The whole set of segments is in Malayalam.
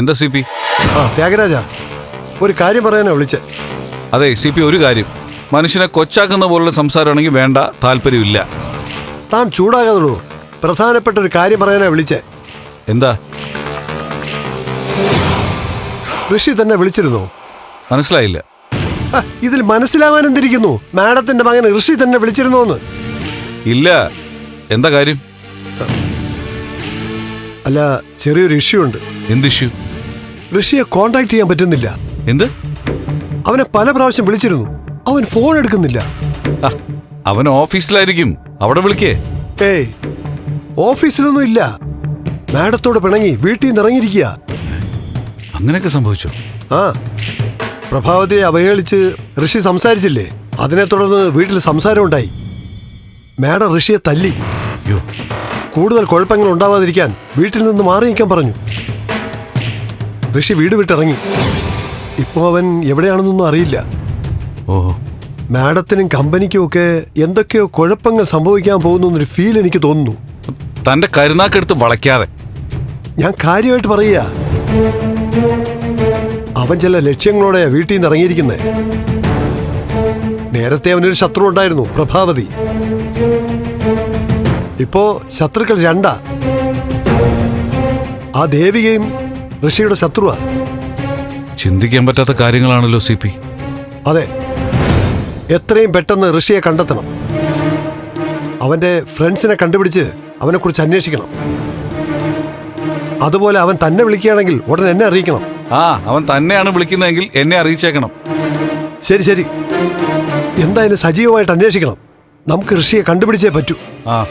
എന്താ സി പി? ആ ത്യാഗരാജ ഒരു കാര്യം പറയാനാ വിളിച്ചേ. അതെ സി പി ഒരു കാര്യം. മനുഷ്യനെ കൊച്ചാക്കുന്ന പോലുള്ള സംസാരമാണെങ്കിൽ വേണ്ട താല്പര്യമില്ല. താൻ ചൂടാകാതുള്ളൂ പ്രധാനപ്പെട്ട ഒരു കാര്യം പറയാനാ വിളിച്ചേ. എന്താ? ഋഷി തന്നെ വിളിച്ചിരുന്നു. മനസ്സിലായില്ല. ഇതിൽ മനസ്സിലാവാൻ എന്തിരിക്കുന്നു? മാഡത്തിന്റെ മകൻ ഋഷി തന്നെ വിളിച്ചിരുന്നോന്ന്. ഇല്ല. എന്താ കാര്യം? അല്ല ചെറിയൊരു ഇഷ്യൂ ഉണ്ട്. എന്ത് ഇഷ്യൂ ഋഷിയെ കോണ്ടാക്ട് ചെയ്യാൻ പറ്റുന്നില്ല. എന്ത്? അവനെ പല പ്രാവശ്യം വിളിച്ചിരുന്നു. അവൻ ഫോൺ എടുക്കുന്നില്ല. അവൻ ഓഫീസിലായിരിക്കും. അവിടെ വിളിക്കേ. ഏയ് ഓഫീസിലൊന്നും ഇല്ല. മാഡത്തോട് പിണങ്ങി വീട്ടിൽ നിന്ന് ഇറങ്ങിയിരിക്കുക. അങ്ങനെയൊക്കെ സംഭവിച്ചു? ആ പ്രഭാവതിയെ അവഹേളിച്ച് ഋഷി സംസാരിച്ചില്ലേ? അതിനെ തുടർന്ന് വീട്ടിൽ സംസാരമുണ്ടായി മാഡം ഋഷിയെ തല്ലി. കൂടുതൽ കുഴപ്പങ്ങൾ ഉണ്ടാവാതിരിക്കാൻ വീട്ടിൽ നിന്ന് മാറി നിൽക്കാൻ പറഞ്ഞു. ഋഷി വീട് വിട്ടിറങ്ങി. ഇപ്പോ അവൻ എവിടെയാണെന്നൊന്നും അറിയില്ല. ഓ മാഡത്തിനും കമ്പനിക്കും ഒക്കെ എന്തൊക്കെയോ കുഴപ്പങ്ങൾ സംഭവിക്കാൻ പോകുന്നു എന്നൊരു ഫീൽ എനിക്ക് തോന്നുന്നു. തന്റെ കരുനാക്കെടുത്ത് വളയ്ക്കാതെ. ഞാൻ കാര്യമായിട്ട് പറയുക. അവൻ ചില ലക്ഷ്യങ്ങളോടെയാ വീട്ടിൽ നിന്ന് ഇറങ്ങിയിരിക്കുന്നത് നേരത്തെ അവനൊരു ശത്രു ഉണ്ടായിരുന്നു പ്രഭാവതി. ഇപ്പോ ശത്രുക്കൾ രണ്ടാ. ആ ദേവികയും ഋഷിയുടെ ശത്രുവാ. ചിന്തിക്കാൻ പറ്റാത്ത കാര്യങ്ങളാണല്ലോ സി പി. അതെ. എത്രയും പെട്ടെന്ന് ഋഷിയെ കണ്ടെത്തണം. അവന്റെ ഫ്രണ്ട്സിനെ കണ്ടുപിടിച്ച് അവനെക്കുറിച്ച് അന്വേഷിക്കണം. അതുപോലെ അവൻ തന്നെ വിളിക്കുകയാണെങ്കിൽ ഉടൻ എന്നെ അറിയിക്കണം. ആ അവൻ തന്നെയാണ് വിളിക്കുന്നതെങ്കിൽ എന്നെ അറിയിച്ചേക്കണം. ശരി ശരി. എന്തായാലും സജീവമായിട്ട് അന്വേഷിക്കണം. നമുക്ക് ഋഷിയെ കണ്ടുപിടിച്ചേ പറ്റൂ. ആ.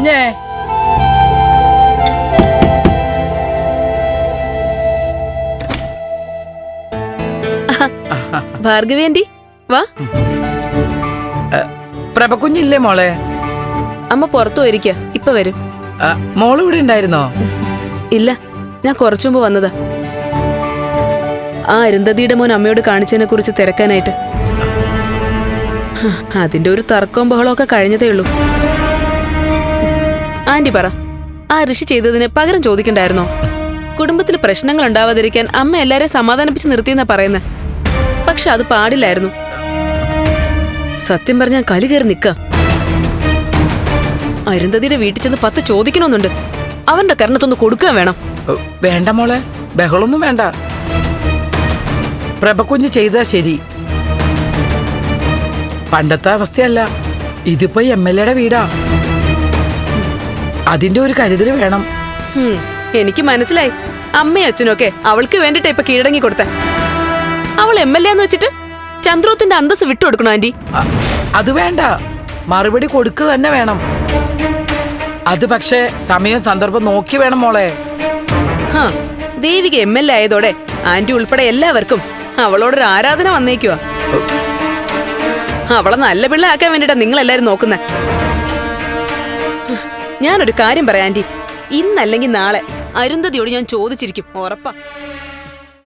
കുഞ്ഞേ ഭാർഗവേണ്ടി വാ. പ്രഭ കുഞ്ഞില്ലേ മോളെ? അമ്മ പുറത്തു പോയിരിക്ക ഇപ്പൊ വരും. മോൾ ഇവിടെ ഉണ്ടായിരുന്നോ? ഇല്ല ഞാൻ കുറച്ചു മുമ്പ് വന്നതാ. ആ അരുന്ധതിയുടെ മോൻ അമ്മയോട് കാണിച്ചതിനെ കുറിച്ച് തിരക്കാനായിട്ട്. അതിന്റെ ഒരു തർക്കവും ബഹളവും ഒക്കെ കഴിഞ്ഞതേ ഉള്ളൂ. ആന്റി പറ. ആ ഋഷി ചെയ്തതിന് പകരം ചോദിക്കണ്ടായിരുന്നോ? കുടുംബത്തിൽ പ്രശ്നങ്ങൾ ഉണ്ടാവാതിരിക്കാൻ അമ്മ എല്ലാരെയും സമാധാനിപ്പിച്ച് നിർത്തിയെന്നാ പറയുന്നത് പക്ഷെ അത് പാടില്ലായിരുന്നു. സത്യം പറഞ്ഞാൽ കലി കയറി നിക്ക. അരുന്ധതിയുടെ വീട്ടിൽ ചെന്ന് പത്ത് ചോദിക്കണമെന്നുണ്ട്. അവന്റെ കരണത്തൊന്ന് കൊടുക്കാൻ വേണം. വേണ്ട മോളെ. ബഹളൊന്നും വേണ്ട. പ്രഭക്കുഞ്ഞ് ചെയ്താ ശരി. പണ്ടത്തെ അവസ്ഥയല്ല. ഇതിപ്പോ എം എൽ എയുടെ വീടാ. അതിന്റെ ഒരു കരുതൽ വേണം. ഹും, എനിക്ക് മനസ്സിലായി. അമ്മയും അച്ഛനൊക്കെ അവൾക്ക് വേണ്ടിട്ട് ഇപ്പൊ കീഴടങ്ങി കൊടുത്ത. അവൾ എം എൽ എ എന്ന് വെച്ചിട്ട് ചന്ദ്രോത്തിന്റെ അന്തസ് വിട്ടുകൊടുക്കണോ ആന്റി? അ- അത് വേണ്ട. മറുപടി കൊടുക്കുക തന്നെ വേണം. അത് പക്ഷേ സമയം സന്ദർഭം നോക്കി വേണം മോളെ. ഹാ ദേവിക എം എൽ എ ആയതോടെ ആന്റി ഉൾപ്പെടെ എല്ലാവർക്കും അവളോടൊരു ആരാധന വന്നേക്കുവാ. അവളെ നല്ല പിള്ള ആക്കാൻ വേണ്ടിട്ടാ നിങ്ങൾ എല്ലാരും നോക്കുന്നേ. ഞാനൊരു കാര്യം പറയാം ആന്റി. ഇന്നല്ലെങ്കിൽ നാളെ അരുന്ധതിയോട് ഞാൻ ചോദിച്ചിരിക്കും ഉറപ്പാ.